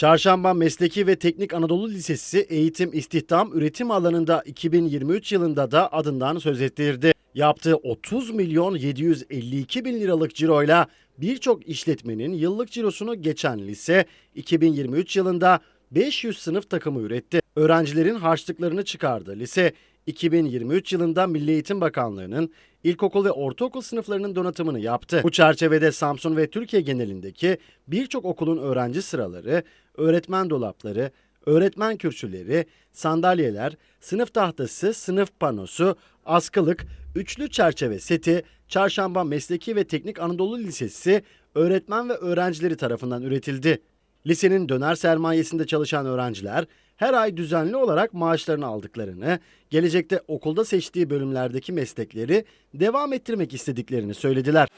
Çarşamba Mesleki ve Teknik Anadolu Lisesi eğitim, istihdam, üretim alanında 2023 yılında da adından söz ettirdi. Yaptığı 30 milyon 752 bin liralık ciroyla birçok işletmenin yıllık cirosunu geçen lise 2023 yılında 500 sınıf takımı üretti. Öğrencilerin harçlıklarını çıkardı. Lise 2023 yılında Milli Eğitim Bakanlığı'nın ilkokul ve ortaokul sınıflarının donatımını yaptı. Bu çerçevede Samsun ve Türkiye genelindeki birçok okulun öğrenci sıraları, öğretmen dolapları, öğretmen kürsüleri, sandalyeler, sınıf tahtası, sınıf panosu, askılık, üçlü çerçeve seti, Çarşamba Mesleki ve Teknik Anadolu Lisesi öğretmen ve öğrencileri tarafından üretildi. Lisenin döner sermayesinde çalışan öğrenciler her ay düzenli olarak maaşlarını aldıklarını, gelecekte okulda seçtiği bölümlerdeki meslekleri devam ettirmek istediklerini söylediler.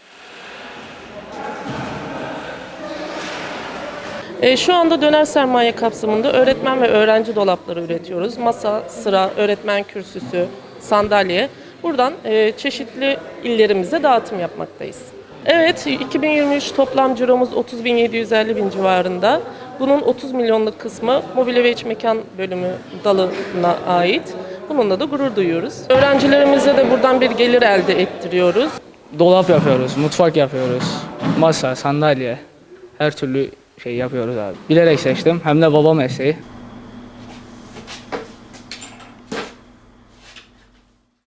E, şu anda döner sermaye kapsamında öğretmen ve öğrenci dolapları üretiyoruz. Masa, sıra, öğretmen kürsüsü, sandalye. Buradan e, çeşitli illerimize dağıtım yapmaktayız. Evet, 2023 toplam ciromuz 30.750 bin civarında. Bunun 30 milyonluk kısmı mobilya ve iç mekan bölümü dalına ait. Bununla da gurur duyuyoruz. Öğrencilerimize de buradan bir gelir elde ettiriyoruz. Dolap yapıyoruz, mutfak yapıyoruz. Masa, sandalye, her türlü şey yapıyoruz abi. Bilerek seçtim. Hem de baba mesleği.